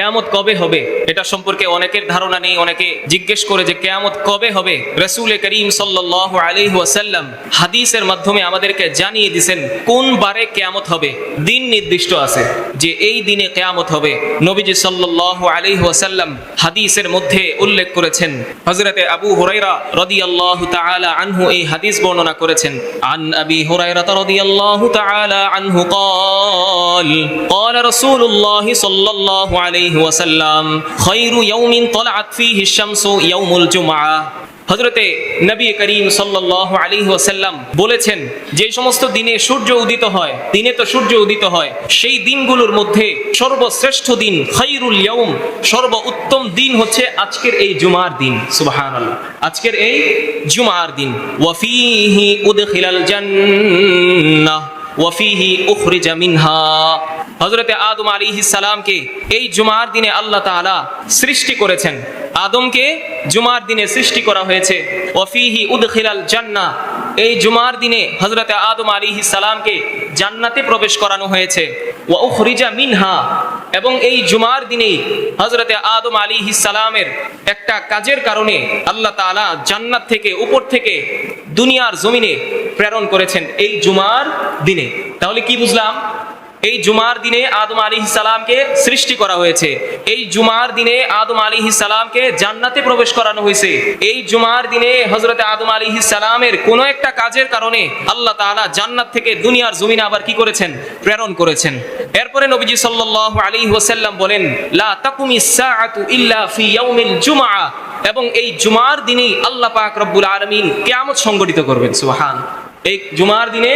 কেয়ামত কবে হবে এটা সম্পর্কে অনেকের ধারণা নেই অনেকে জিজ্ঞেস করে যে কেয়ামত কবে হবে রসুল করিম সাল্লাহ আলী ওয়াসাল্লাম হাদিসের মাধ্যমে আমাদেরকে জানিয়ে দিছেন কোন বারে কেয়ামত হবে দিন নির্দিষ্ট আছে যে এই দিনে কেয়ামত হবে নবীজি সাল্লাহ আলী ওয়াসাল্লাম হাদিসের মধ্যে উল্লেখ করেছেন হজরতে আবু হুরাইরা রাদিয়াল্লাহু তাআলা আনহু এই হাদিস বর্ণনা করেছেন আন আবি হুরাইরা রাদিয়াল্লাহু তাআলা আনহু قال قال رسول الله صلى الله عليه আলাইহি ওয়াসাল্লাম খৈরু ইয়াউমিন তলাআত ফিহি শামসু ইয়াউমুল জুমআ। হজরতে নবী করিম সাল্লাহ আলী ওয়াসাল্লাম বলেছেন, যে সমস্ত দিনে সূর্য উদিত হয়, দিনে তো সূর্য উদিত হয়, সেই দিনগুলোর মধ্যে সর্বশ্রেষ্ঠ দিন খৈরুল ইয়ম সর্ব উত্তম দিন হচ্ছে আজকের এই জুমার দিন সুবাহান আজকের এই জুমার দিন। ওয়াফিহি উদ খিলাল জান্নাহ। ওয়াফিহি উখরিজা মিনহা। হযরতে আদম আলাইহিস সালামকে এই জুমার দিনে আল্লাহ তাআলা সৃষ্টি করেছেন। আদমকে জুমার দিনে সৃষ্টি করা হয়েছে। ওয়াফিহি উদখিলাল জান্নাহ। এই জুমার দিনে হজরতে আদম আলী সালামকে জান্নাতে প্রবেশ করানো হয়েছে। মিনহা। এবং এই জুমার দিনেই হজরতে আদম আলী সালামের একটা কাজের কারণে আল্লাহ তালা জান্নাত থেকে উপর থেকে দুনিয়ার জমিনে প্রেরণ করেছেন এই জুমার দিনে। তাহলে কি বুঝলাম? এই জুমার দিনে আদম আলী সালামকে সৃষ্টি করা হয়েছে। এই জুমার দিনে আদম আলী সালামকে জান্নাতে প্রবেশ করানো হয়েছে। এই জুমার দিনে হজরতে আদম আলী সালামের কোন একটা কাজের কারণে আল্লাহ তাআলা জান্নাত থেকে দুনিয়ার জমিনে আবার কি করেছেন? প্রেরণ করেছেন। এরপরে নবীজি সাল্লাল্লাহু আলাইহি ওয়াসাল্লাম বলেন, লা তাকুমি ইল্লা ফি ইয়াউমিল জুমআ। এবং এই জুমার দিনেই আল্লাহ পাক রব্বুল আলামিন কিয়ামত সংগঠিত করবেন। সুবহান। এই জুমার দিনে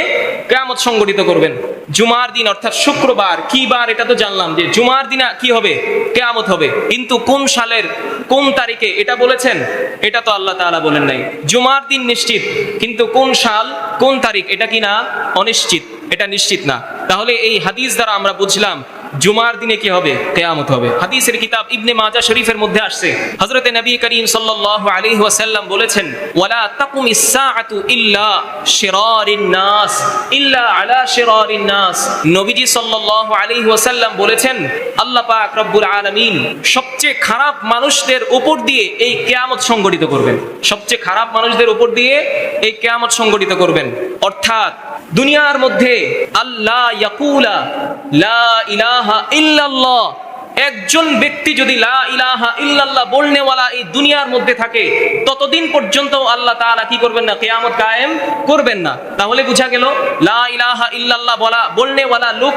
কেয়ামত সংগঠিত করবেন। জুমার দিন, অর্থাৎ শুক্রবার, কি বার এটা তো জানলাম যে জুমার দিনে কি হবে? কেয়ামত হবে। কিন্তু কোন সালের, কোন তারিখে এটা বলেছেন? এটা তো আল্লাহ তাআলা বলেন নাই। জুমার দিন নিশ্চিত, কিন্তু কোন সাল, কোন তারিখ, এটা কি না? অনিশ্চিত। এটা নিশ্চিত না। তাহলে এই হাদিস দ্বারা আমরা বুঝলাম জুমার দিনে কি হবে? কেয়ামত হবে। হাদিসের কিতাব ইবনে মাজা শরীফের মধ্যে আসছে। হযরতে নবী করিম সাল্লাল্লাহু আলাইহি ওয়াসাল্লাম বলেছেন, ওয়ালা তাকুমিস সাআতু ইল্লা শিরারিন নাস। ইল্লা আলা শিরারিন নাস। নবীজি সাল্লাল্লাহু আলাইহি ওয়াসাল্লাম বলেছেন, আল্লাহ পাক রব্বুল আলামিন সবচেয়ে খারাপ মানুষদের উপর দিয়ে এই কেয়ামত সংগঠিত করবেন। সবচেয়ে খারাপ মানুষদের উপর দিয়ে এই কেয়ামত সংগঠিত করবেন। অর্থাৎ দুনিয়ার মধ্যে আল্লাহ ইয়াকুলা লা ইলাহা ইল্লাল্লাহ একজন ব্যক্তি যদি লা ইলাহা ইল্লাল্লাহ বলনেওয়ালা এই দুনিয়ার মধ্যে থাকে, ততদিন পর্যন্ত আল্লাহ তাআলা কি করবেন না, কিয়ামত কায়েম করবেন না। তাহলে বুঝা গেল, লা ইলাহা ইল্লাল্লাহ বলা, বলনেওয়ালা লোক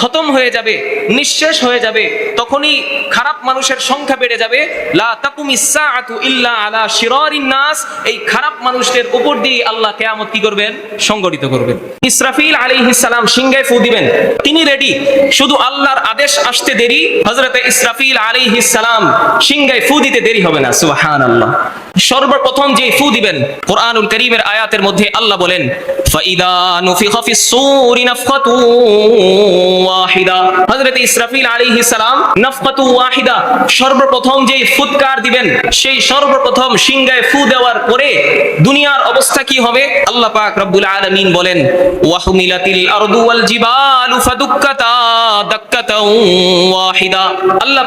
খতম হয়ে যাবে, নিঃশেষ হয়ে যাবে, তখনই খারাপ মানুষের সংখ্যা বেড়ে যাবে। লা তাকুমিস সাআতু ইল্লা আলা শিরারিন নাস, এই খারাপ মানুষদের উপর দিয়ে আল্লাহ কিয়ামত কি করবেন? সংগঠিত করবেন। ইসরাফিল আলাইহিস সালাম সিংহে ফু দিবেন। তিনি রেডি শুধু আল্লাহর আদেশ আসতে দেরি হযরতে ইসরাফিল আলাইহিস সালাম সিংহায় ফু দিতে দেরি হবে না, সুবহানাল্লাহ। সর্বপ্রথম যে ফু দিবেন, কোরআনুল করিমের আয়াতের মধ্যে আল্লাহ বলেন পরে দুনিয়ার অবস্থা কি হবে? আল্লাহ বলেন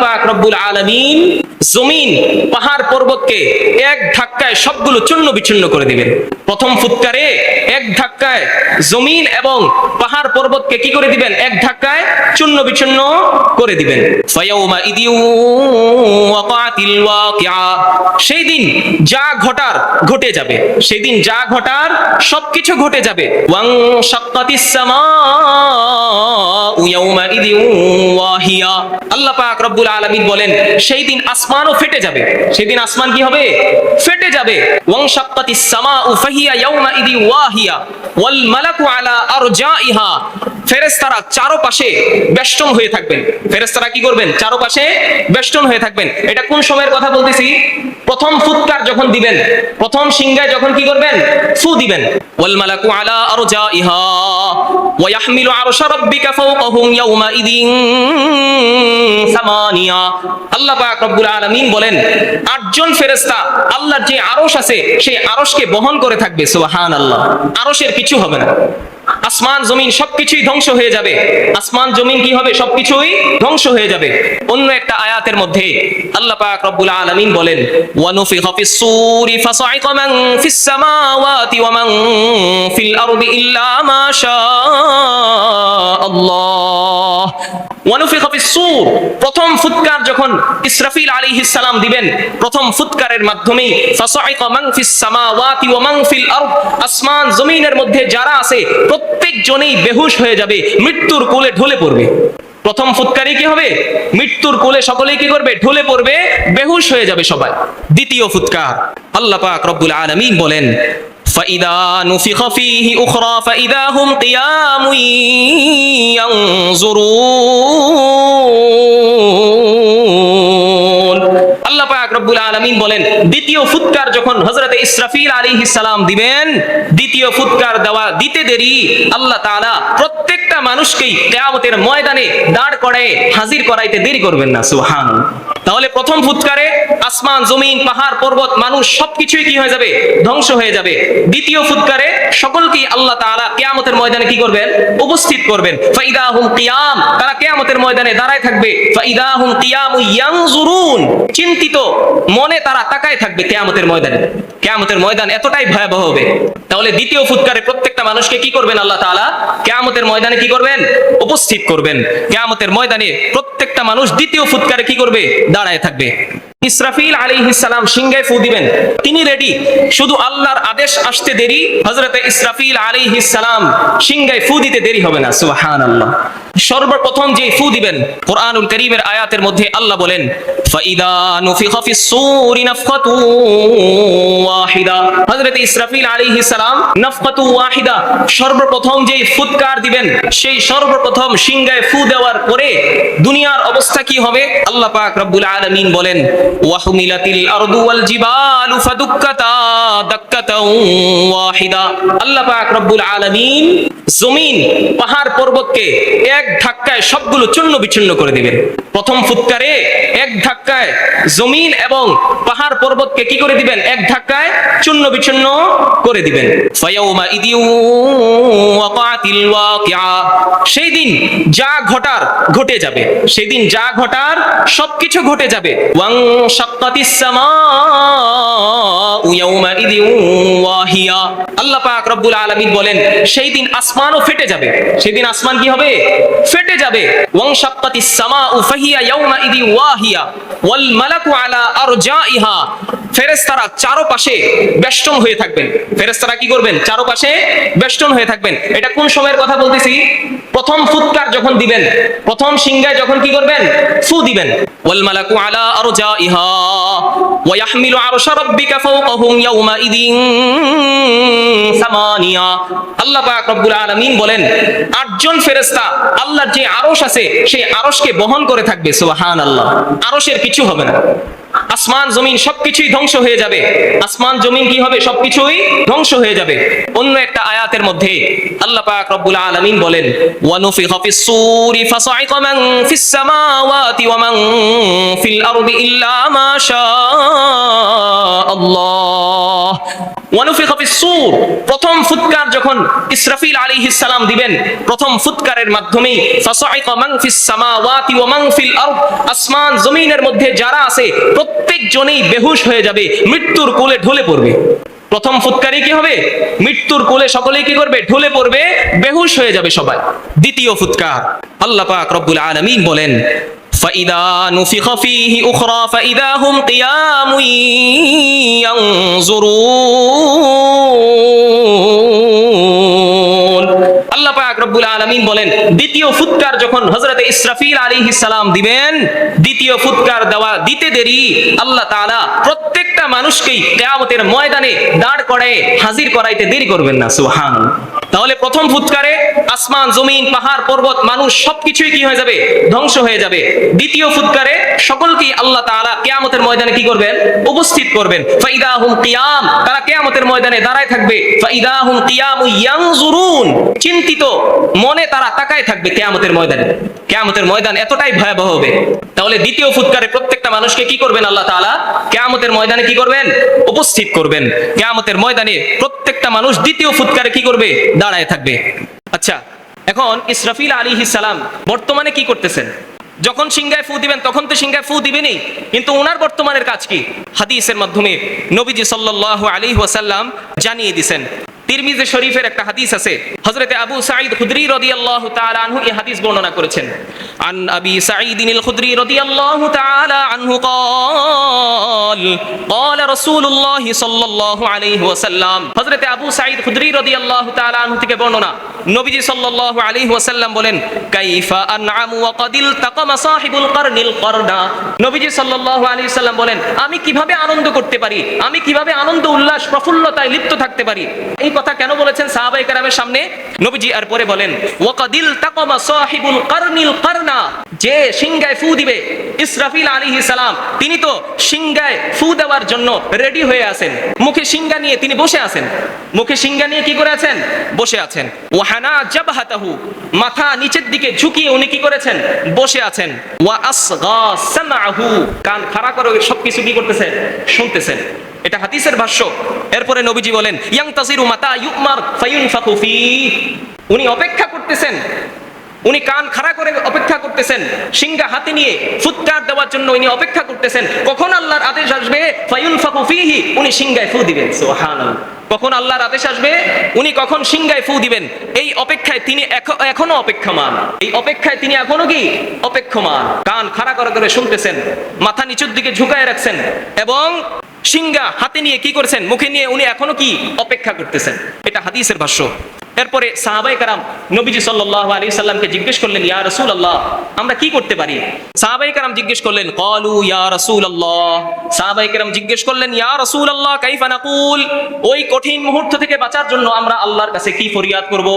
পাক রব্বুল জমিন, পাহাড় পর্বতকে এক ধাক্কায় সবগুলো চূর্ণ বিচ্ছিন্ন করে দিবেন। প্রথম এক ধাক্কায় জমিন এবং পাহাড় পর্বতকে কি করে দিবেন? এক ধাক্কায় চূর্ণ বিচ্ছিন্ন করে দিবেন। সেই দিন যা ঘটার ঘটে যাবে। সেই দিন যা ঘটার সবকিছু ঘটে যাবে। আল্লাহ পাক রব্বুল আলমিন বলেন, সেই দিন আসমানও ফেটে যাবে। সেই দিন আসমান কি হবে? ফেটে যাবে। ওয়াং সামা উফাহিয়া ফাহিয়া ইয়াউমা ইদি ওয়াহিয়া, ওয়াল মালাকু আলা আরজাইহা। ফেরেশতারা চারপাশে বেষ্টন হয়ে থাকবেন। ফেরেশতারা কি করবেন? চারপাশে বেষ্টন হয়ে থাকবেন। এটা কোন সময়ের কথা বলতেছি? প্রথম ফুৎকার যখন দিবেন, প্রথম সিংহায় যখন কি করবেন? ফু দিবেন। ওয়াল মালাকু আলা আরজাইহা ওয়া ইয়াহমিলু আরশা রাব্বিকা আল্লাহ পাক রব্বুল আলামিন বলেন, আটজন ফেরেশতা আল্লাহর যে আরশ আছে, সেই আরশকে বহন করে থাকবে, সুবহানাল্লাহ। আরশের কিছু হবে না। আসমান, জমিন সবকিছুই ধ্বংস হয়ে যাবে। আসমান, জমিন কি হবে? সবকিছুই ধ্বংস হয়ে যাবে। অন্য একটা আয়াতের মধ্যে আল্লাহ পাক রব্বুল আলামিন বলেন, ওয়ানুফিখা ফিস সূরি ফাসাইকা মান ফিস সামাওয়াতি ওয়া মান ফিল আরদি ইল্লা মা আল্লাহ ওয়ানুফিখা ফিস প্রথম ফুৎকার যখন ইসরাফিল আলাইহিস সালাম দিবেন, প্রথম ফুৎকারের মাধ্যমে মান মান আসমান, জমিনের মধ্যে যারা আছে প্রত্যেক জনেই বেহুশ হয়ে যাবে, মৃত্যুর কোলে ঢলে পড়বে। প্রথম ফুৎকারি কি হবে? মৃত্যুর কোলে সকলেই কি করবে? ঢলে পড়বে, বেহুশ হয়ে যাবে সবাই। দ্বিতীয় ফুৎকার, আল্লাহ পাক রব্বুল আলামিন বলেন فإذا نفخ فيه أخرى فإذا هم قيام ينظرون. রব্বুল আলামিন বলেন, দ্বিতীয় ফুৎকার যখন হযরতে ইসরাফিল আলাইহিস সালাম দিবেন, দ্বিতীয় ফুৎকার দেওয়া দিতে দেরি, আল্লাহ তাআলা প্রত্যেকটা মানুষকেই কিয়ামতের ময়দানে দাঁড় করায় হাজির করাইতে দেরি করবেন না, সুবহানাল্লাহ। তাহলে প্রথম ফুৎকারে আসমান, জমিন, পাহাড়, পর্বত, মানুষ সবকিছুই কি হয়ে যাবে? ধ্বংস হয়ে যাবে। দ্বিতীয় ফুৎকারে সকলকেই আল্লাহ তাআলা কিয়ামতের ময়দানে কি করবেন? উপস্থিত করবেন। ফাইদাহুম কিয়াম, তারা কিয়ামতের ময়দানে দাঁড়ায় থাকবে। ফাইদাহুম কিয়ামু ইয়ানজুরুন, চিন্তিত মনে তারা তাকায় থাকবে কেয়ামতের ময়দানে। কেয়ামতের ময়দান এতটাই ভয়াবহ হবে। তাহলে দ্বিতীয় ফুৎকারে প্রত্যেকটা মানুষকে কি করবেন আল্লাহ তাআলা? কেয়ামতের ময়দানে কি করবেন? উপস্থিত করবেন। কেয়ামতের ময়দানে প্রত্যেকটা মানুষ দ্বিতীয় ফুৎকারে কি করবে? দাঁড়ায় থাকবে। ইসরাফিল আলাইহিস সালাম সিংহায় ফু দিবেন। তিনি রেডি শুধু আল্লাহর আদেশ আসতে দেরি, হযরতে ইসরাফিল আলাইহিস সালাম সিংহায় ফু দিতে দেরি হবে না, সুবহানাল্লাহ। সর্বপ্রথম যে ফু দিবেন, কোরআনুল কারীমের আয়াতের মধ্যে আল্লাহ বলেন সেই দেওয়ার পরে দুনিয়ার অবস্থা কি হবে? আল্লাহ পাক রব্বুল আলামিন বলেন ওয়াহুমিলাতিল আরদু ওয়াল জিবালু ফাদুক্কাতা দাক্কাতাও ওয়াহিদা। আল্লাহ পাক রব্বুল জমিন, পাহাড় পর্বতকে এক ধাক্কায় সবগুলো চূর্ণ বিচ্ছিন্ন করে দিবেন প্রথম ফুৎকারে এক ধাক্কায় জমিন এবং পাহাড় পর্বতকে কি করে দিবেন? এক ধাক্কায় চূর্ণ বিচ্ছিন্ন করে দিবেন। সেই দিন যা ঘটার ঘটে যাবে। সেই দিন যা ঘটার সবকিছু ঘটে যাবে। আল্লাহ পাক রব্বুল আলামিন বলেন, সেই দিন আসমানও ফেটে যাবে। সেদিন আসমান কি হবে? ফেটে যাবে। ওয়াংশাক্কাতিস সামা ফাহিয়া ইয়াউমা ইদি ওয়াহিয়া। ফেরেশতারা চারপাশে বেষ্টন হয়ে থাকবেন। ফেরেশতারা কি করবেন? চারপাশে বেষ্টন হয়ে থাকবেন। এটা কোন সময়ের কথা বলতেছি? প্রথম ফুৎকার যখন দিবেন, প্রথম যখন কি করবেন? ফু দিবেন। ওয়াল মালাকু আলা আরজাইহা। ওয়া ইয়াহমিলু আরশা রাব্বিকা ফাওকাহুম ইয়াউমা ইদিন সামানিয়া। আল্লাহ পাক রব্বুল আলামিন বলেন, আটজন ফেরেশতা আল্লাহর যে আরশ আছে, সেই আরশকে বহন করে থাকবে। সুবহানাল্লাহ। আরশের কিছু হবে না। আসমান, জমিন সবকিছুই ধ্বংস হয়ে যাবে। আসমান, জমিন কি হবে? সবকিছুই ধ্বংস হয়ে যাবে। অন্য একটা আয়াতের মধ্যে আল্লাহ পাক রব্বুল আলামিন বলেন ওয়ানুফিখা ফিস সূরি ফাসাইকা মান ফিস সামাওয়াতি ওয়া মান ফিল আরদি ইল্লা মা শা আল্লাহ। প্রথম ফুৎকার যখন ইসরাফিল সালাম দিবেন, প্রথম ফুৎকারের মাধ্যমে মান মান আসমান, জমিনের মধ্যে যারা আছে প্রত্যেক জনেই বেহুশ হয়ে যাবে, মৃত্যুর কোলে ঢলে পড়বে। প্রথম ফুৎকারি কি হবে? মৃত্যুর কোলে সকলেই কি করবে? ঢলে পড়বে, বেহুশ হয়ে যাবে সবাই। দ্বিতীয় ফুৎকার, আল্লাহ পাক রব্বুল আলামিন বলেন فإذا نفخ فيه أخرى فإذا هم قيام ينظرون আল্লাহ পাক রব্বুল আলামিন বলেন দ্বিতীয় ফুৎকার যখন হযরতে ইসরাফিল আলাইহিস সালাম দিবেন দ্বিতীয় ফুৎকার দেওয়া দিতে দেরি আল্লাহ তাআলা প্রত্যেকটা মানুষকেই কিয়ামতের ময়দানে দাঁড় করায় হাজির করাইতে দেরি করবেন না সুবহানাল্লাহ তাহলে প্রথম ফুৎকারে আসমান জমিন পাহাড় পর্বত মানুষ সবকিছুই কি হয়ে যাবে ধ্বংস হয়ে যাবে দ্বিতীয় ফুৎকারে সকলকেই আল্লাহ তাআলা কিয়ামতের ময়দানে কি করবেন? উপস্থিত করবেন। ফাইদাহুম কিয়াম, তারা কিয়ামতের ময়দানে দাঁড়ায় থাকবে। ফাইদাহুম কিয়ামু ইয়ানজুরুন, চিন্তিত মনে তারা তাকায় থাকবে কিয়ামতের ময়দানে। কিয়ামতের ময়দান এতটাই ভয়াবহ হবে। তাহলে দ্বিতীয় ফুৎকারে প্রত্যেকটা মানুষকে কি করবেন আল্লাহ তাআলা? কিয়ামতের ময়দানে কি করবেন? উপস্থিত করবেন। কিয়ামতের ময়দানে প্রত্যেকটা মানুষ দ্বিতীয় ফুৎকারে কি করবে? দাঁড়ায় থাকবে। আচ্ছা এখন ইসরাফিল আলী সালাম বর্তমানে কি করতেছেন? যখন সিংহায় ফু দিবেন, তখন তো সিংহায় ফু দিবেনি কিন্তু ওনার বর্তমানের কাজ কি? হাদিসের মাধ্যমে নবীজি সাল্লাহ আলী ওয়াসাল্লাম জানিয়ে দিছেন। তিরমিজে শরীফের একটা হাদিস আছে। হজরতে আবু সাঈদ খুদরি রদি আল্লাহ আনহু এই হাদিস বর্ণনা করেছেন। আন আবি সাঈদ আল খুদরি রাদিয়াল্লাহু তাআলা আনহু قال قال رسول الله صلى الله عليه وسلم হযরতে আবু সাঈদ খুদরি রাদিয়াল্লাহু তাআলা আনহু থেকে বর্ণনা নবীজি সাল্লাল্লাহু আলাইহি ওয়াসাল্লাম বলেন কাইফা আনআমু ওয়া কাদিল তাকামা সাহিবুল কারনিল কারনা নবীজি সাল্লাল্লাহু আলাইহি সাল্লাম বলেন আমি কিভাবে আনন্দ করতে পারি আমি কিভাবে আনন্দ উল্লাস প্রফুল্লতায় লিপ্ত থাকতে পারি এই কথা কেন বলেছেন সাহাবাই কেরামের সামনে নবীজি আর পরে বলেন ওয়াকাদিল তাকামা সাহিবুল কারনিল কারনা যে সিংগায় ফু দিবে, ইসরাফিল আলাইহিস সালাম, তিনি তো সিংগায় ফু দেওয়ার জন্য রেডি হয়ে আছেন। মুখে সিংগা নিয়ে তিনি বসে আছেন। মুখে সিংগা নিয়ে কি করে আছেন? বসে আছেন। ওয়াহানা জাবহাতাহু, মাথা নিচের দিকে ঝুঁকিয়ে উনি কি করেছেন? বসে আছেন। ওয়া আসগা সামাহু কান খাড়া করে সবকিছু কি করতেছেন শুনতেছেন। এটা হাদিসের ভাষ্য। এরপরে নবীজি বলেন ইয়াং তাসিরু মাতা ইউমার ফায়ুনফাকু ফি। উনি অপেক্ষা করতেছেন। উনি কান খাড়া করে অপেক্ষা করতেছেন, সিংহা হাতে নিয়ে ফুৎকার দেওয়ার জন্য উনি অপেক্ষা করতেছেন। কখন আল্লাহর আদেশ আসবে? ফায়ুনফাকু ফিহি, উনি সিংহায় ফু দিবেন। সুবহানাল্লাহ। কখন আল্লাহর আদেশ আসবে? উনি কখন সিংহায় ফু দিবেন? এই অপেক্ষায় তিনি এখ- এখনও অপেক্ষমান। এই অপেক্ষায় তিনি এখনও কি? অপেক্ষমান। কান খাড়া করে করে শুনতেছেন, মাথা নিচুর দিকে ঝুঁকায় রাখছেন এবং সিংহা হাতে নিয়ে কি করছেন? মুখে নিয়ে উনি এখনও কি? অপেক্ষা করতেছেন। এটা হাদিসের ভাষ্য। এরপরে সাহাবাই কারাম নবীজি সাল্লাল্লাহু আলাইহি সাল্লামকে জিজ্ঞেস করলেন, ইয়া রাসূলুল্লাহ, আমরা কি করতে পারি? সাহাবাই কারাম জিজ্ঞেস করলেন ক্বালু ইয়া রাসূলুল্লাহ। সাহাবাই কারাম জিজ্ঞেস করলেন, ইয়া রাসূলুল্লাহ, কাইফা নাকুল? ওই কঠিন মুহূর্ত থেকে বাঁচার জন্য আমরা আল্লাহর কাছে কি ফরিয়াদ করব?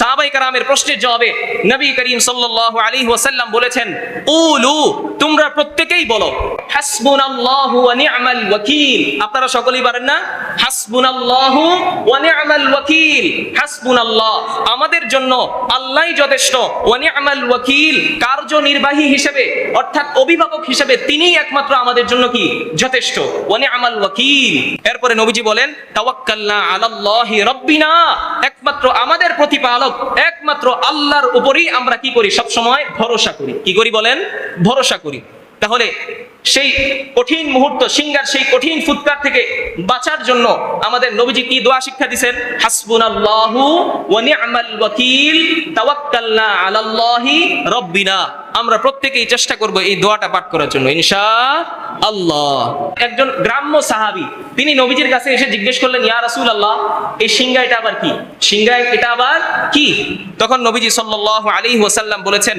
সাহাবাই কারামের প্রশ্নের জবাবে নবী করিম সাল্লাল্লাহু আলাইহি ওয়াসাল্লাম বলেছেন কুলু তোমরা প্রত্যেকেই বলো, হাসবুনাল্লাহু ওয়া নি'মাল ওয়াকিল। আপনারা সকলেই পারেন না? হাসবুনাল্লাহু ওয়া নি'মাল ওয়াকিল। হাসবুনাল্লাহ আমাদের জন্য আল্লাহই যথেষ্ট। ওয়াকিল। কার্যনির্বাহী হিসেবে, অর্থাৎ অভিভাবক হিসেবে তিনিই একমাত্র আমাদের জন্য কি? যথেষ্ট। ওয়া নি'মাল ওয়াকিল। এরপরে নবীজি বলেন রাব্বিনা। একমাত্র আমাদের প্রতিপালক, একমাত্র আল্লাহর উপরেই আমরা কি করি? সব সময় ভরসা করি। কি করি বলেন? ভরসা করি। তাহলে সেই কঠিন মুহূর্ত, সিঙ্গার সেই কঠিন ফুৎকার থেকে বাঁচার জন্য আমাদের নবীজি কি দোয়া শিক্ষা দিবেন হাসবুনাল্লাহু ওয়া নি'মাল ওয়াকিল, তাওয়াক্কালনা আলাল্লাহি রাব্বিনা। আমরা প্রত্যেকেই চেষ্টা করব এই দোয়াটা পাঠ করার জন্য ইনশা আল্লাহ একজন গ্রাম্য সাহাবী, তিনি নবীজির কাছে এসে জিজ্ঞেস করলেন, ইয়া রাসূলুল্লাহ, এই সিংহা এটা আবার কি? সিংহা এটা আবার কি? তখন নবীজি সাল্লাল্লাহু আলাইহি ওয়াসাল্লাম বলেছেন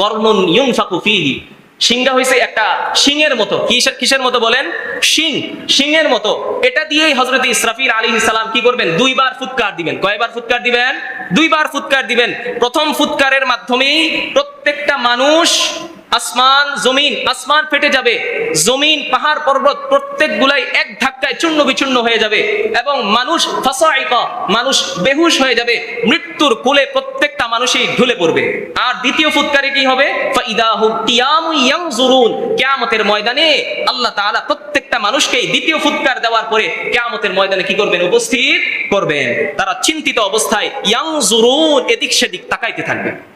কর্নুন ইউনফাকু ফীহি। সিংহা হয়েছে একটা সিংহের মতো। কিসের মতো বলেন? সিং, সিংহের মতো। এটা দিয়েই হজরত ইসরাফিল আলী সালাম কি করবেন? দুইবার ফুৎকার দিবেন। কয়বার ফুৎকার দিবেন? দুইবার ফুৎকার দিবেন। প্রথম ফুৎকারের মাধ্যমেই প্রত্যেকটা মানুষ আসমান, জমিন, আসমান ফেটে যাবে। জমিন, পাহাড়, পর্বত প্রত্যেকগুলাই এক ধাক্কায় চূর্ণ বিচূর্ণ হয়ে যাবে এবং মানুষ ফাসাইকা, মানুষ বেহুশ হয়ে যাবে। মৃত্যুর কোলে প্রত্যেকটা মানুষই ঢুলে পড়বে। আর দ্বিতীয় ফুৎকারে কি হবে? কিয়ামতের ময়দানে আল্লাহ তাআলা প্রত্যেকটা মানুষকে দ্বিতীয় ফুৎকার দেওয়ার পরে কিয়ামতের ময়দানে কি করবেন? উপস্থিত করবেন। তারা চিন্তিত অবস্থায় ইয়ানজুরুন এদিক সেদিক তাকাইতে থাকবে।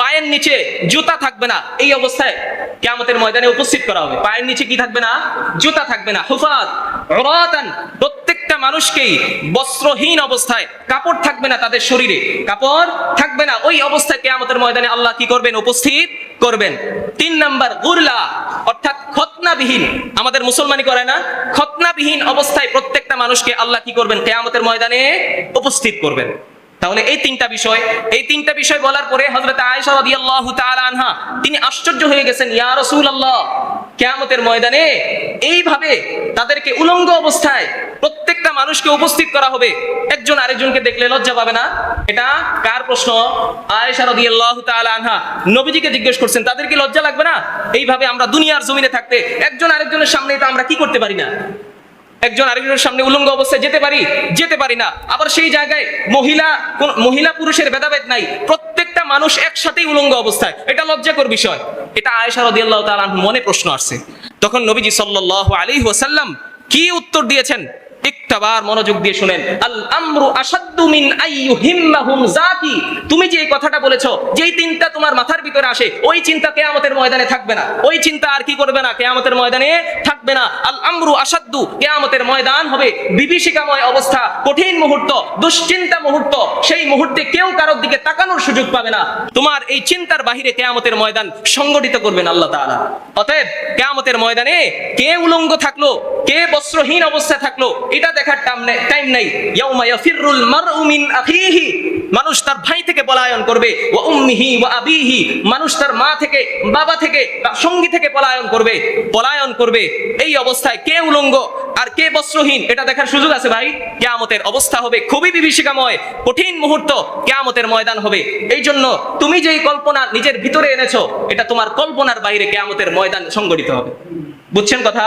পায়ের নিচে জুতা থাকবে না। এই অবস্থায় কিয়ামতের ময়দানে উপস্থিত করা হবে। পায়ের নিচে কি থাকবে না? জুতা থাকবে না। হুফাত প্রত্যেকটা মানুষকেই বস্ত্রহীন অবস্থায় কাপড় থাকবে না তাদের শরীরে। কাপড় থাকবে না। ওই অবস্থায় কিয়ামতের ময়দানে আল্লাহ কি করবেন? উপস্থিত করবেন। তিন নাম্বার, গুরলা, অর্থাৎ খতনাবিহীন। আমাদের মুসলমানি করে না। খতনাবিহীন অবস্থায় প্রত্যেকটা মানুষকে আল্লাহ কি করবেন? কেয়ামতের ময়দানে উপস্থিত করবেন। তাহলে এই তিনটা বিষয়, এই তিনটা বিষয় বলার পরে তাআলা আনহা, তিনি আশ্চর্য হয়ে গেছেন, ইয়া রাসূলুল্লাহ, কিয়ামতের ময়দানে এইভাবে তাদেরকে উলঙ্গ অবস্থায় প্রত্যেকটা মানুষকে উপস্থিত করা হবে। একজন আরেকজনকে দেখলে লজ্জা পাবে না। এটা কার প্রশ্ন? আয়েশা আনহা। নবীজিকে জিজ্ঞেস করছেন তাদেরকে লজ্জা লাগবে না? এইভাবে আমরা দুনিয়ার জমিনে থাকতে, একজন আরেকজনের সামনে এটা আমরা কি করতে পারি না? একজন আরেকজনের সামনে উলঙ্গ অবস্থায় যেতে পারি? যেতে পারি না। আবার সেই জায়গায় মহিলা, কোন মহিলা পুরুষের ভেদাভেদ নাই। প্রত্যেকটা মানুষ একসাথেই উলঙ্গ অবস্থায়। এটা লজ্জাকর বিষয়। এটা আয়েশা রাদিয়াল্লাহু মনে প্রশ্ন আসছে। তখন নবীজি সাল্লাহ আলী ওসাল্লাম কি উত্তর দিয়েছেন? একটাবার মনোযোগ দিয়ে শুনেন। আল আমরু আসাদ্দু মিন আইয়ুহিম্মাহুম জাতি তুমি যে কথাটা বলেছ, যেই চিন্তা তোমার মাথার ভিতরে আসে, ওই চিন্তা কেয়ামতের ময়দানে থাকবে না। ওই চিন্তা আর কি করবে না, কেয়ামতের ময়দানে থাকবে না। আল আমরু আসাদ্দু কেয়ামতের ময়দান হবে বিভীষিকাময় অবস্থা, কঠিন মুহূর্ত, দুশ্চিন্তা মুহূর্ত। সেই মুহূর্তে কেউ কারোর দিকে তাকানোর সুযোগ পাবে না। তোমার এই চিন্তার বাহিরে কেয়ামতের ময়দান সংগঠিত করবেন আল্লাহ তাআলা। অতএব কেয়ামতের ময়দানে কে উলঙ্গ থাকল কে বস্ত্রহীন অবস্থায় থাকল, এটা দেখার টাইম নাই ইয়াউমা ইয়াফিরুল মারউ মিন আখিহি। মানুষ তার ভাই থেকে পলায়ন করবে, ওয়া উম্মিহি ওয়া আবিহি। মানুষ তার মা থেকে, বাবা থেকে, তার সঙ্গী থেকে পলায়ন করবে পলায়ন করবে। এই অবস্থায় কে উলঙ্গ আর কে বস্ত্রহীন, এটা দেখার সুযোগ আছে ভাই? কেয়ামতের অবস্থা হবে খুবই বিভীষিকাময়, কঠিন মুহূর্ত কেয়ামতের ময়দান হবে। এই জন্য তুমি যেই কল্পনা নিজের ভিতরে এনেছো, এটা তোমার কল্পনার বাইরে কেয়ামতের ময়দান সংগঠিত হবে। বুঝছেন কথা?